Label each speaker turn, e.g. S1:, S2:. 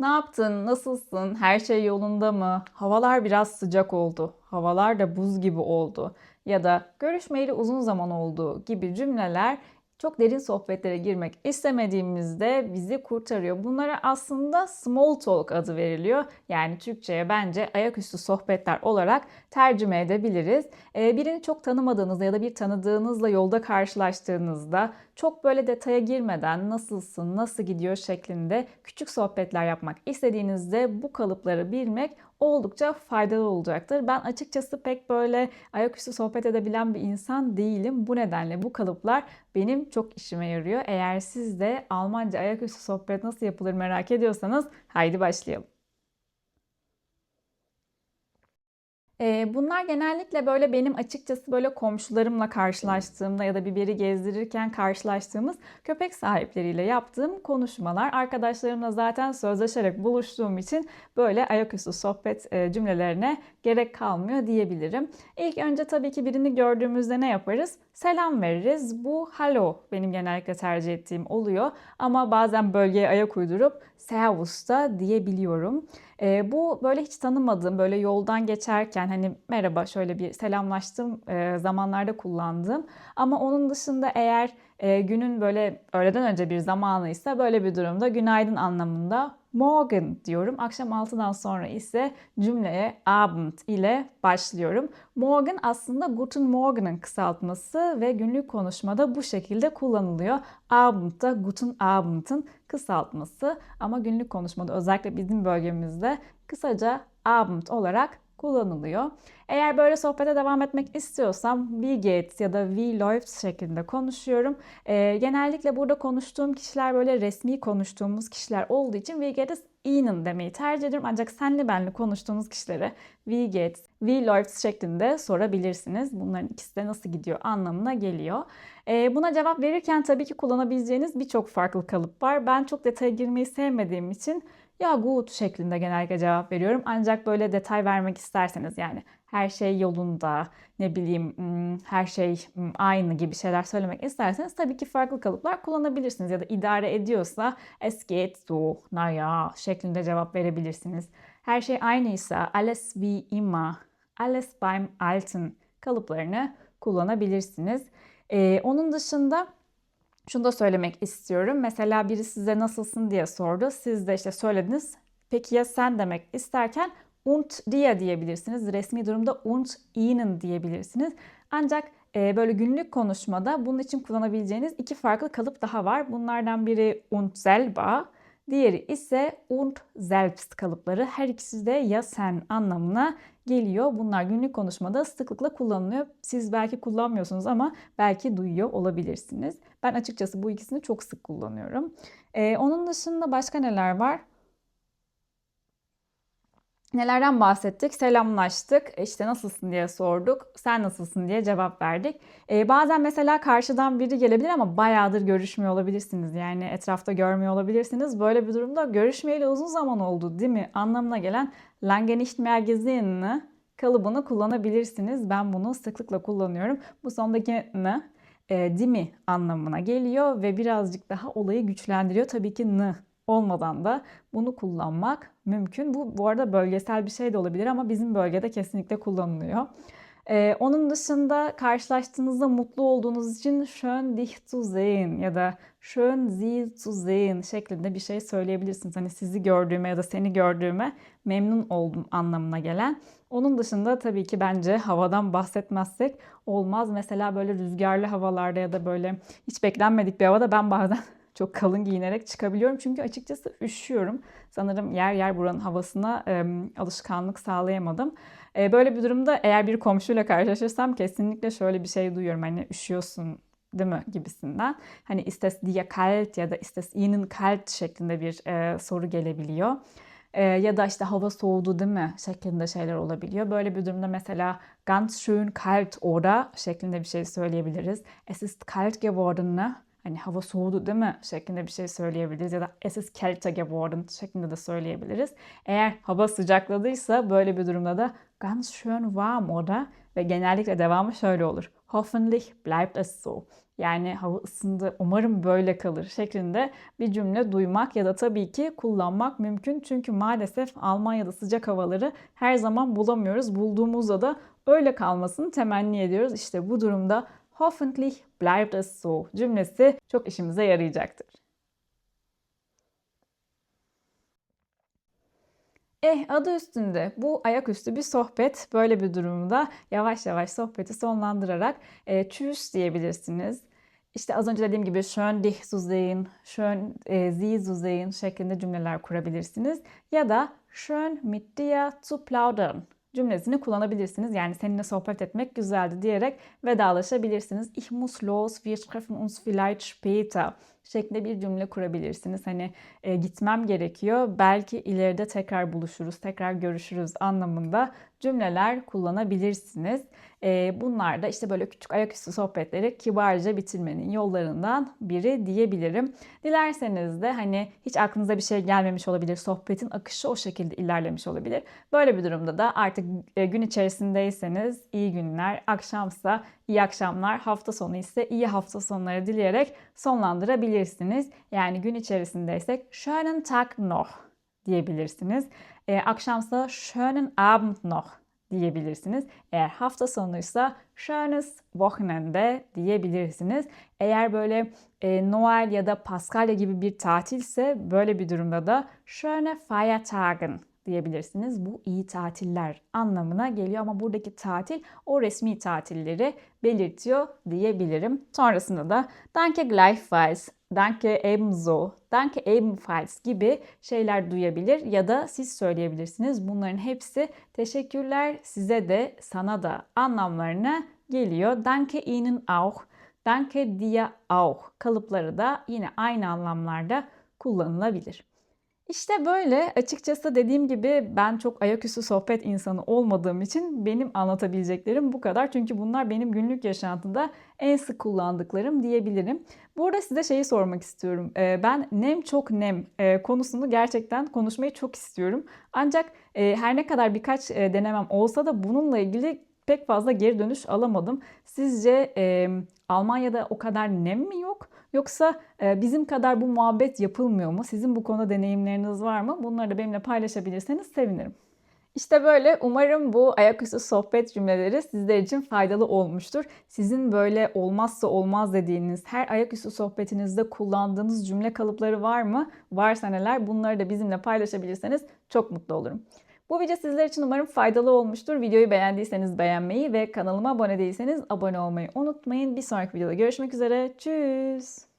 S1: Ne yaptın? Nasılsın? Her şey yolunda mı? Havalar biraz sıcak oldu. Havalar da buz gibi oldu. Ya da görüşmeyeli uzun zaman oldu gibi cümleler çok derin sohbetlere girmek istemediğimizde bizi kurtarıyor. Bunlara aslında small talk adı veriliyor. Yani Türkçe'ye bence ayaküstü sohbetler olarak tercüme edebiliriz. Ee, birini çok tanımadığınızda ya da bir tanıdığınızla yolda karşılaştığınızda çok böyle detaya girmeden nasılsın, nasıl gidiyor şeklinde küçük sohbetler yapmak istediğinizde bu kalıpları bilmek oldukça faydalı olacaktır. Ben açıkçası pek böyle ayaküstü sohbet edebilen bir insan değilim. Bu nedenle bu kalıplar benim çok işime yarıyor. Eğer siz de Almanca ayaküstü sohbet nasıl yapılır merak ediyorsanız haydi başlayalım. Ee, bunlar genellikle böyle benim açıkçası böyle komşularımla karşılaştığımda ya da bir biri gezdirirken karşılaştığımız köpek sahipleriyle yaptığım konuşmalar. Arkadaşlarımla zaten sözleşerek buluştuğum için böyle ayaküstü sohbet cümlelerine gerek kalmıyor diyebilirim. İlk önce tabii ki birini gördüğümüzde ne yaparız? Selam veririz. Bu hello benim genellikle tercih ettiğim oluyor. Ama bazen bölgeye ayak uydurup servus da diyebiliyorum. E, bu böyle hiç tanımadığım, böyle yoldan geçerken hani merhaba şöyle bir selamlaştığım e, zamanlarda kullandığım. Ama onun dışında eğer e, günün böyle öğleden önce bir zamanıysa böyle bir durumda günaydın anlamında morgen diyorum. Akşam 6'dan sonra ise cümleye Abend ile başlıyorum. Morgen aslında Guten Morgen'ın kısaltması ve günlük konuşmada bu şekilde kullanılıyor. Abend da Guten Abend'ın kısaltması ama günlük konuşmada özellikle bizim bölgemizde kısaca Abend olarak kullanılıyor. Eğer böyle sohbete devam etmek istiyorsam wie geht's ya da wie läuft's şeklinde konuşuyorum. E, genellikle burada konuştuğum kişiler böyle resmi konuştuğumuz kişiler olduğu için wie geht's Ihnen demeyi tercih ediyorum. Ancak senli benli konuştuğunuz kişilere wie läuft's şeklinde sorabilirsiniz. Bunların ikisi de nasıl gidiyor anlamına geliyor. E, buna cevap verirken tabii ki kullanabileceğiniz birçok farklı kalıp var. Ben çok detaya girmeyi sevmediğim için ya good şeklinde genellikle cevap veriyorum. Ancak böyle detay vermek isterseniz yani her şey yolunda, ne bileyim her şey aynı gibi şeyler söylemek isterseniz tabii ki farklı kalıplar kullanabilirsiniz. Ya da idare ediyorsa es geht so, naja şeklinde cevap verebilirsiniz. Her şey aynıysa alles wie immer, alles beim Alten kalıplarını kullanabilirsiniz. Ee, onun dışında şunu da söylemek istiyorum. Mesela biri size nasılsın diye sordu. Siz de işte söylediniz. Peki ya sen demek isterken und diye diyebilirsiniz. Resmi durumda und ihnen diyebilirsiniz. Ancak e, böyle günlük konuşmada bunun için kullanabileceğiniz iki farklı kalıp daha var. Bunlardan biri und selber, diğeri ise und selbst kalıpları. Her ikisi de ya sen anlamına geliyor. Bunlar günlük konuşmada sıklıkla kullanılıyor. Siz belki kullanmıyorsunuz ama belki duyuyor olabilirsiniz. Ben açıkçası bu ikisini çok sık kullanıyorum. Ee, onun dışında başka neler var? Nelerden bahsettik? Selamlaştık. İşte nasılsın diye sorduk. Sen nasılsın diye cevap verdik. Ee, bazen mesela karşıdan biri gelebilir ama bayağıdır görüşmüyor olabilirsiniz. Yani etrafta görmüyor olabilirsiniz. Böyle bir durumda görüşmeyeli uzun zaman oldu değil mi? Anlamına gelen lange nicht mehr gesehen kalıbını kullanabilirsiniz. Ben bunu sıklıkla kullanıyorum. Bu sondaki ne e, di mi anlamına geliyor ve birazcık daha olayı güçlendiriyor. Tabii ki n olmadan da bunu kullanmak mümkün. Bu bu arada bölgesel bir şey de olabilir ama bizim bölgede kesinlikle kullanılıyor. Ee, onun dışında karşılaştığınızda mutlu olduğunuz için schön dich zu sehen ya da schön sie zu sehen şeklinde bir şey söyleyebilirsiniz. Hani sizi gördüğüme ya da seni gördüğüme memnun oldum anlamına gelen. Onun dışında tabii ki bence havadan bahsetmezsek olmaz. Mesela böyle rüzgarlı havalarda ya da böyle hiç beklenmedik bir havada ben bazen çok kalın giyinerek çıkabiliyorum. Çünkü açıkçası üşüyorum. Sanırım yer yer buranın havasına e, alışkanlık sağlayamadım. E, böyle bir durumda eğer bir komşuyla karşılaşırsam kesinlikle şöyle bir şey duyuyorum. Hani üşüyorsun değil mi gibisinden. Hani istes dir kalt ya da istes ihnen kalt şeklinde bir e, soru gelebiliyor. E, ya da işte hava soğudu değil mi şeklinde şeyler olabiliyor. Böyle bir durumda mesela ganz schön kalt oder şeklinde bir şey söyleyebiliriz. Es ist kalt geworden ne? Hani hava soğudu değil mi şeklinde bir şey söyleyebiliriz ya da es ist kälter geworden şeklinde de söyleyebiliriz. Eğer hava sıcakladıysa böyle bir durumda da ganz schön warm oder ve genellikle devamı şöyle olur. Hoffentlich bleibt es so. Yani hava ısındı, umarım böyle kalır şeklinde bir cümle duymak ya da tabii ki kullanmak mümkün. Çünkü maalesef Almanya'da sıcak havaları her zaman bulamıyoruz. Bulduğumuzda da öyle kalmasını temenni ediyoruz. İşte bu durumda Hoffentlich bleibt es so cümlesi çok işimize yarayacaktır. Eh adı üstünde bu ayaküstü bir sohbet. Böyle bir durumda yavaş yavaş sohbeti sonlandırarak e, tschüss diyebilirsiniz. İşte az önce dediğim gibi schön dich zu sehen, schön e, Sie zu sehen şeklinde cümleler kurabilirsiniz. Ya da schön mit dir zu plaudern cümlesini kullanabilirsiniz. Yani seninle sohbet etmek güzeldi diyerek vedalaşabilirsiniz. Ich muss los, wir treffen uns vielleicht später şeklinde bir cümle kurabilirsiniz. Hani e, gitmem gerekiyor, belki ileride tekrar buluşuruz, tekrar görüşürüz anlamında cümleler kullanabilirsiniz. E, bunlar da işte böyle küçük ayaküstü sohbetleri kibarca bitirmenin yollarından biri diyebilirim. Dilerseniz de hani hiç aklınıza bir şey gelmemiş olabilir, sohbetin akışı o şekilde ilerlemiş olabilir. Böyle bir durumda da artık e, gün içerisindeyseniz iyi günler, akşamsa iyi akşamlar, hafta sonu ise iyi hafta sonları dileyerek sonlandırabilirsiniz. Yani gün içerisindeysek schönen Tag noch diyebilirsiniz. E, akşamsa schönen Abend noch diyebilirsiniz. Eğer hafta sonuysa schönes Wochenende diyebilirsiniz. Eğer böyle e, Noel ya da Paskalya gibi bir tatilse böyle bir durumda da schöne Feiertagen diyebilirsiniz. Bu iyi tatiller anlamına geliyor ama buradaki tatil o resmi tatilleri belirtiyor diyebilirim. Sonrasında da Danke gleichfalls, Danke ebenso, Danke ebenfalls gibi şeyler duyabilir ya da siz söyleyebilirsiniz. Bunların hepsi teşekkürler size de sana da anlamlarına geliyor. Danke Ihnen auch, Danke dir auch kalıpları da yine aynı anlamlarda kullanılabilir. İşte böyle açıkçası dediğim gibi ben çok ayaküstü sohbet insanı olmadığım için benim anlatabileceklerim bu kadar. Çünkü bunlar benim günlük yaşantımda en sık kullandıklarım diyebilirim. Burada size şeyi sormak istiyorum. Ee, ben nem çok nem e, konusunu gerçekten konuşmayı çok istiyorum. Ancak e, her ne kadar birkaç e, denemem olsa da bununla ilgili pek fazla geri dönüş alamadım. Sizce Almanya'da o kadar nem mi yok? Yoksa e, bizim kadar bu muhabbet yapılmıyor mu? Sizin bu konuda deneyimleriniz var mı? Bunları da benimle paylaşabilirseniz sevinirim. İşte böyle umarım bu ayaküstü sohbet cümleleri sizler için faydalı olmuştur. Sizin böyle olmazsa olmaz dediğiniz her ayaküstü sohbetinizde kullandığınız cümle kalıpları var mı? Varsa neler bunları da bizimle paylaşabilirseniz çok mutlu olurum. Bu video sizler için umarım faydalı olmuştur. Videoyu beğendiyseniz beğenmeyi ve kanalıma abone değilseniz abone olmayı unutmayın. Bir sonraki videoda görüşmek üzere. Tschüss.